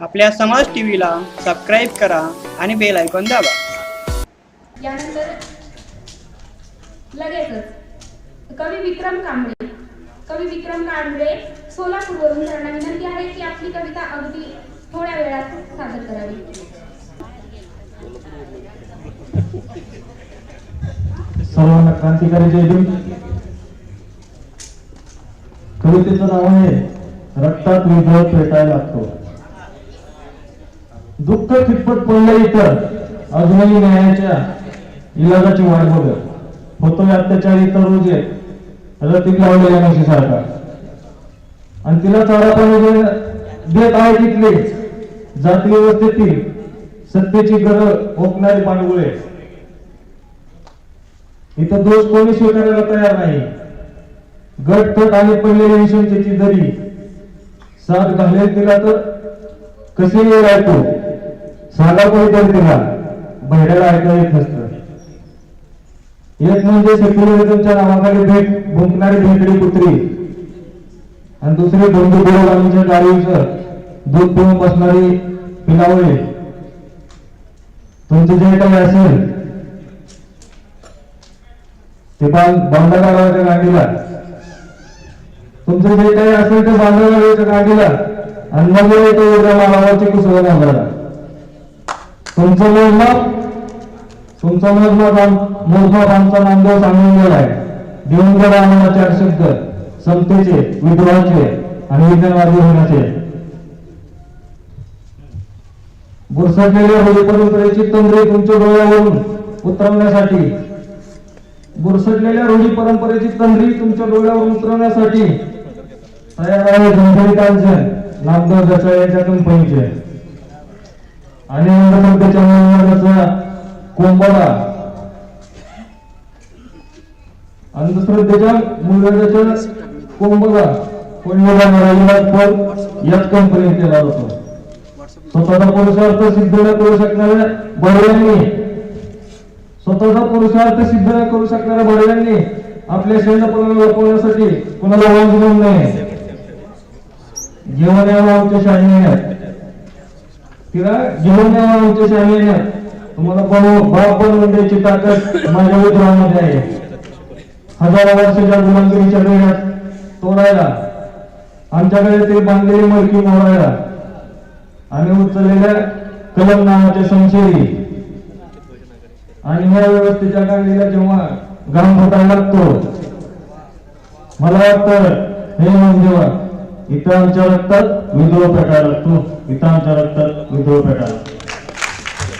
आपल्या समाज टीव्हीला सबस्क्राईब करा आणि बेल आयकॉन दाबा. यानंतर लगेचच कवी विक्रम कांबळे. कवी विक्रम कांबळे सोलापूरवरून त्यांना विनंती आहे की आपली कविता अगदी थोड्या वेळात सादर करावी. सर्वांना क्रांतिकारी जय भीम. कवितेचं नाव आहे रक्तात विजय पेटायला लागतो. दुःख खिटपट पडलं इतर अजूनही न्यायाच्या इलाजाची वाट बघत. होतोय अत्याचार इतर रोजे रतीत लावलेल्या नशी सारखा आणि तिला चारा पण देत आहे तिथले. जाती व्यवस्थेतील सत्तेची गरज ओकणारी पाणगुळे इथं दोष कोणी स्वीकारायला तयार नाही. गट थट आणि पडलेले विषयांची दरी साथ घालेल तिला तर कसे राहतो सांगा कोणीतरी तिला बहिऱ्याला ऐकलं येत नसतं एक म्हणजे सेक्युलरिझमच्या नावाखाली भेट भुंकणारी भेटडी कुत्री. आणि दुसरी बंधू गोरगामीच्या गाडीवर दूध पिऊन बसणारी पिलावळी. तुमचं जे काही असेल ते बांध बांधा काढायच्या गाडीला. तुमचं जे काही असेल ते बांधा काढायच्या गाडीला. आणि मग ते उद्या मालावरची कुसळ घालणार तुमचं मोजमाप तुमचा मोजमाप मोजमाप आमचा नामदेव सांगून गेलाय. देऊन गेला आम्हाला चार शब्द समतेचे विद्रोहाचे आणि विज्ञानवादी होण्याचे. बुरसटलेल्या होळी परंपरेची तंद्री तुमच्या डोळ्यावरून उतरवण्यासाठी. बुरसटलेल्या रूढी परंपरेची तंद्री तुमच्या डोळ्यावर उतरवण्यासाठी तयार आहे नामदेव जसा यांच्या कंपनीचे आणि अंधश्रद्धेच्या मुलाचा आणि अंधश्रद्धेच्या मुलगाच्या कोंबडा. त्याच्या मराठीला पण याच कंपनीत केला जातो स्वतःचा पुरुषार्थ सिद्ध न करू शकणाऱ्या बडव्यांनी. स्वतःचा पुरुषार्थ सिद्ध न करू शकणाऱ्या बडव्यांनी आपल्या सैन्यपणाला लपवण्यासाठी कुणाला वांज म्हणू नये. घेऊन यावं आमच्या शाहिनीने. तिला घेऊन यावं आमच्या शाळेनं तुम्हाला बनव बाप बनवून द्यायची ताकद माझ्या विद्रोहामध्ये आहे. हजारो वर्षाच्या गुलामगिरीच्या वेळात तोडायला आमच्याकडे ते बांधलेली मडकी मोडायला आम्ही उचललेल्या कलम नावाच्या संशयी आणि ह्या व्यवस्थेच्या गाडीला जेव्हा घाम फुटायला लागतो मला वाटतं हे देवा इथं आमच्या रक्तात विद्रोह पेटायला लागतो इथं आमच्या रक्तात विद्रोह पेटायला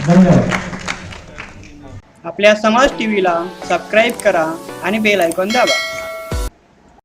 धन्यवाद. आपल्या समाज टीव्हीला सबस्क्राईब करा आणि बेल ऐकून दाबा.